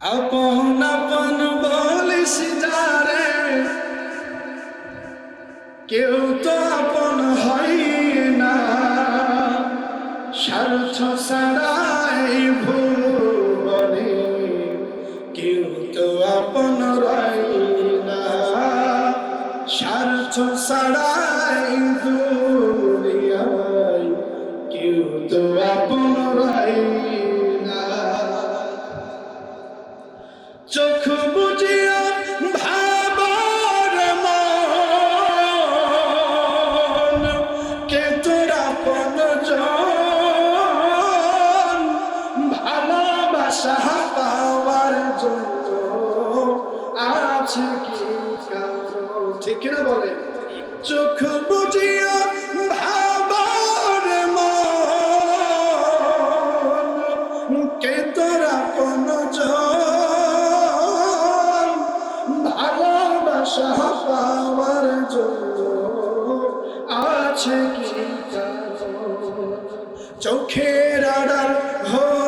আপন আপন বলিস যারে। কেউ তো আপন হয় না। স্বার্থ ছাড়াই ভুবনে, কেউ তো আপন রয় না। স্বার্থ ছাড়াই দুনিয়ায় ভালোবাসা পাওয়ার আছে বলে চোখ বুঝিয়া ভাবর কে তোরা কোন ভালোবাসা পাওয়ার আছে কি চোখের আড়াল হলে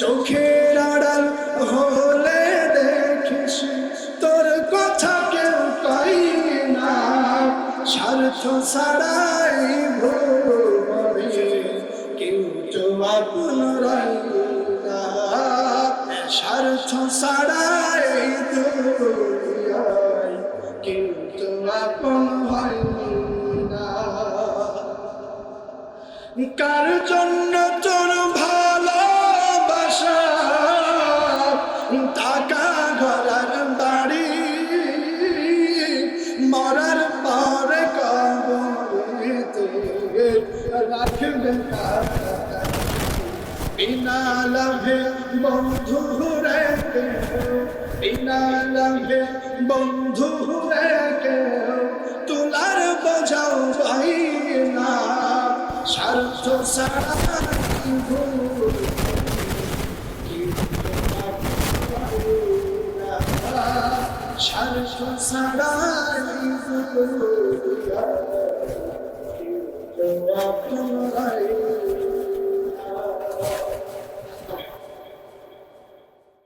চোখের আড়াল হলে দেখিস, তোর কথা কেউ কই না। স্বার্থ ছাড়াই কেউ তো আপন স্বার্থ ছাড়াই কেউ তো আপন হয় না। কার জন্য তোর রাখবে বিনা লাভে বন্ধু রে বিনা লাভে বন্ধু রে তুলার বোঝাও ভাই না স্বার্থ ছাড়া স্বার্থ ছাড়া পুনরায়